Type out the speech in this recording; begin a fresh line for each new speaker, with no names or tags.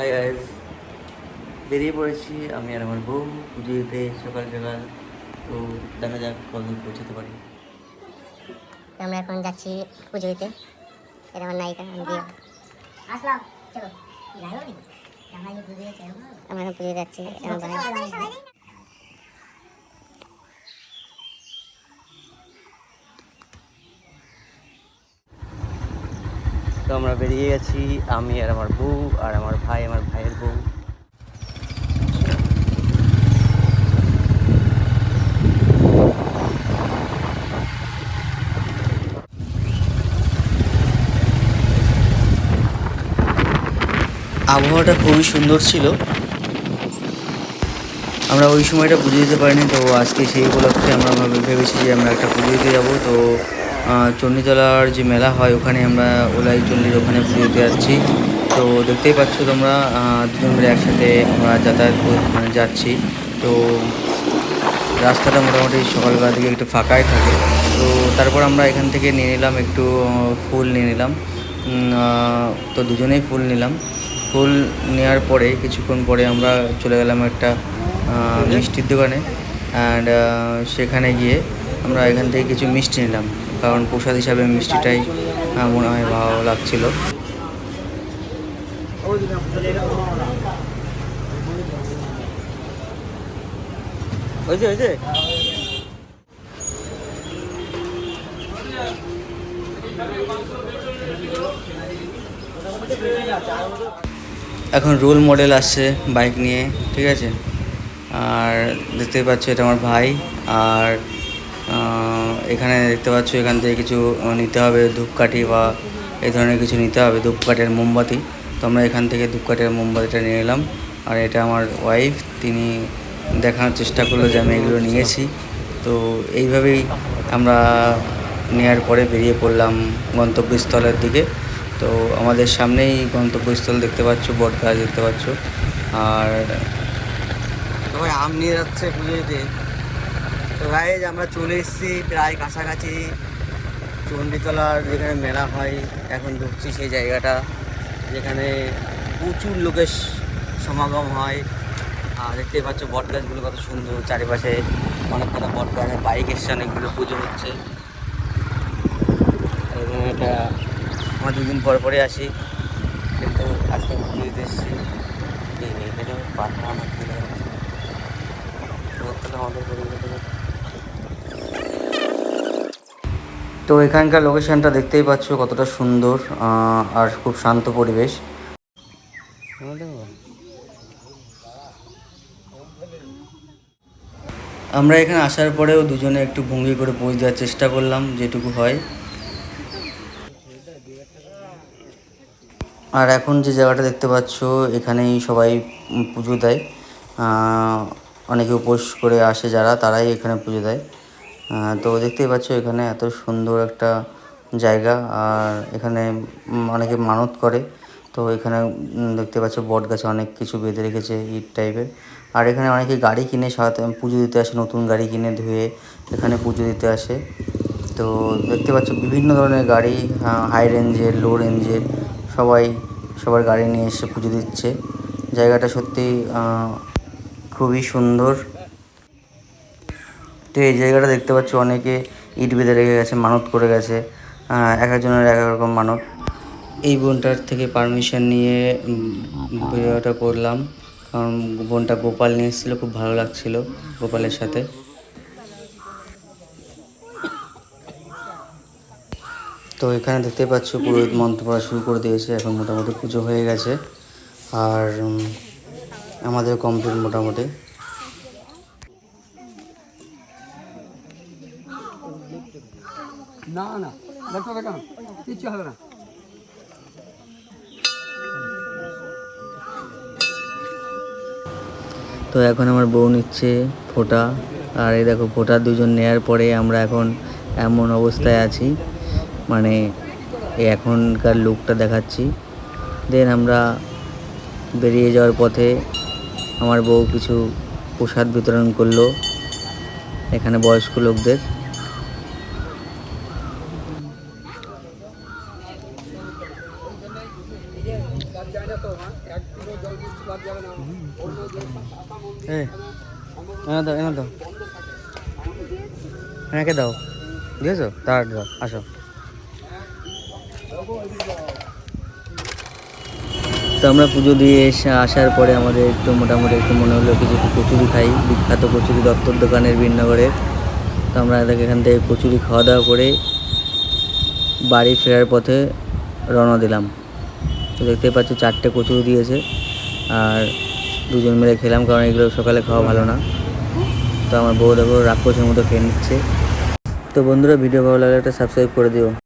Hi guys বেরিয়ে পড়েছি আমি আর আমার বউ পুজো দিতে সকাল সকাল। তো দেখা যাক কদিন পৌঁছাতে পারি।
আমরা এখন যাচ্ছি পুজো দিতে এটা আমার নায়িকা আমি দিয়ে আসলাম চলো। আমরা এখন পুজো দিতে যাচ্ছি
তো আমরা বেরিয়ে গেছি, আমি আর আমার বউ আর আমার ভাই, আমার ভাইয়ের বউ। আবহাওয়াটা খুবই সুন্দর ছিল। আমরা ওই সময়টা পুজো দিতে পারিনি, তো আজকে সেই উপলক্ষে আমরা ভাবে- ভেবেছি যে আমরা একটা পুজো দিতে যাব, তো চণ্ডীতলার যে মেলা হয়, ওখানে আমরা ওলাই চণ্ডীর ওখানে পুজো দিতে যাচ্ছি তো দেখতেই পাচ্ছ তোমরা দুজন মিলে একসাথে আমরা যাতায়াত মানে যাচ্ছি। তো রাস্তাটা মোটামুটি সকালবেলা থেকে একটু ফাঁকাই থাকে। তো তারপর আমরা এখান থেকে নিয়ে নিলাম একটু ফুল নিয়ে নিলাম। তো দুজনেই ফুল নিলাম। ফুল নেওয়ার পরে, কিছুক্ষণ পরে আমরা চলে গেলাম একটা মিষ্টির দোকানে। অ্যান্ড সেখানে গিয়ে আমরা এখান থেকে কিছু মিষ্টি নিলাম। কারণ প্রসাদ হিসাবে মিষ্টিটাই মনে হয় ভালো লাগছিল। এখন রোল মডেল আসছে বাইক নিয়ে, ঠিক আছে? আর দেখতেই পাচ্ছ এটা আমার ভাই, আর এখানে দেখতে পাচ্ছ এখান থেকে কিছু নিতে হবে ধূপকাঠি বা এই ধরনের কিছু নিতে হবে, ধূপকাঠের মোমবাতি। তো আমরা এখান থেকে ধূপকাঠের মোমবাতিটা নিয়ে এলাম। আর এটা আমার ওয়াইফ তিনি দেখানোর চেষ্টা করল যে আমি এগুলো নিয়েছি। তো এইভাবেই আমরা নেওয়ার পরে বেরিয়ে পড়লাম গন্তব্যস্থলের দিকে। তো আমাদের সামনেই গন্তব্যস্থল দেখতে পাচ্ছ বট গাছ দেখতে পাচ্ছ। আর আম নিয়ে যাচ্ছে তো আমরা চলে এসেছি প্রায় কাছাকাছি চণ্ডীতলার যেখানে মেলা হয়। এখন ঢুকছি সেই জায়গাটা, যেখানে প্রচুর লোকের সমাগম হয়। আর দেখতেই পাচ্ছ বট গাছগুলো কত সুন্দর, চারিপাশে অনেক কটা বট গাছ, বাইক এসছে, অনেকগুলো পুজো হচ্ছে। এখানে এটা আমরা দুদিন পর পরে আসি। কিন্তু আজকে আমি পুজো দিতে এসেছি। এখানে পাঠা আমার দিকে যাচ্ছে। তো তাহলে আমাদের পরিবারে তো এখানকার লোকেশনটা দেখতেই পাচ্ছ কতটা সুন্দর আর খুব শান্ত পরিবেশ। আমরা এখানে আসার পরেও দুজনে একটু ভঙ্গি করে পৌঁছে দেওয়ার চেষ্টা করলাম, যেটুকু হয়। আর এখন যে জায়গাটা দেখতে পাচ্ছ, এখানেই সবাই পুজো দেয়। অনেকে উপোস করে আসে যারা, তারাই এখানে পুজো দেয়। তো দেখতেই পাচ্ছ এখানে এত সুন্দর একটা জায়গা, আর এখানে অনেকে মানত করে। তো এখানে দেখতে পাচ্ছ বট গাছে অনেক কিছু বেঁধে রেখেছে ইট টাইপের আর এখানে অনেকে গাড়ি কিনে সাথে পুজো দিতে আসে, নতুন গাড়ি কিনে ধুয়ে এখানে পুজো দিতে আসে। তো দেখতে পাচ্ছ বিভিন্ন ধরনের গাড়ি হাই রেঞ্জের লো রেঞ্জের সবাই সবার গাড়ি নিয়ে এসে পুজো দিচ্ছে। জায়গাটা সত্যি খুবই সুন্দর। তো এই জায়গাটা দেখতে পাচ্ছ অনেকে ইট বেঁধে রেখে গেছে, মানত করে গেছে এক একজনের এক এক রকম মানত। এই বোনটার থেকে পারমিশন নিয়ে ভিডিওটা করলাম, কারণ বোনটা গোপাল নিয়ে এসেছিল, খুব ভালো লাগছিল গোপালের সাথে। তো এখানে দেখতে পাচ্ছ, পুরোহিত মন্ত্র পড়া শুরু করে দিয়েছে, এখন মোটামুটি পুজো হয়ে গেছে। আর আমাদের কমপ্লিট মোটামুটি।
না না হবে কেন কিচ্ছু হবে না।
তো এখন আমার বউ নিচ্ছে ফোঁটা, আর এই দেখো ফোঁটা দুজন নেয়ার পরে আমরা এখন এমন অবস্থায় আছি মানে এখনকার লুকটা দেখাচ্ছি। দেন আমরা বেরিয়ে যাওয়ার পথে আমার বউ কিছু প্রসাদ বিতরণ করল, এখানে বয়স্ক লোকদের। এনে দাও এনে দাও। দাও। দিয়েছ? তার দাও, আসো। তো আমরা পুজো দিয়ে এসে আসার পরে আমাদের একটু মোটামুটি একটু মনে হলো কিছু কচুরি খাই। বিখ্যাত কচুরি দপ্তর দোকানের বীরনগরের তো আমরা এখান থেকে কচুরি খাওয়া দাওয়া করে বাড়ি ফেরার পথে রওনা দিলাম। তো দেখতে পাচ্ছ চারটে কচুরি দিয়েছে। আর দুজন মিলে খেলাম কারণ এগুলো সকালে খাওয়া ভালো না। তো আমার বউ দেখো রাক্ষসের মতো খেয়ে নিচ্ছে। তো বন্ধুরা, ভিডিও ভালো লাগলে একটা সাবস্ক্রাইব করে দিও।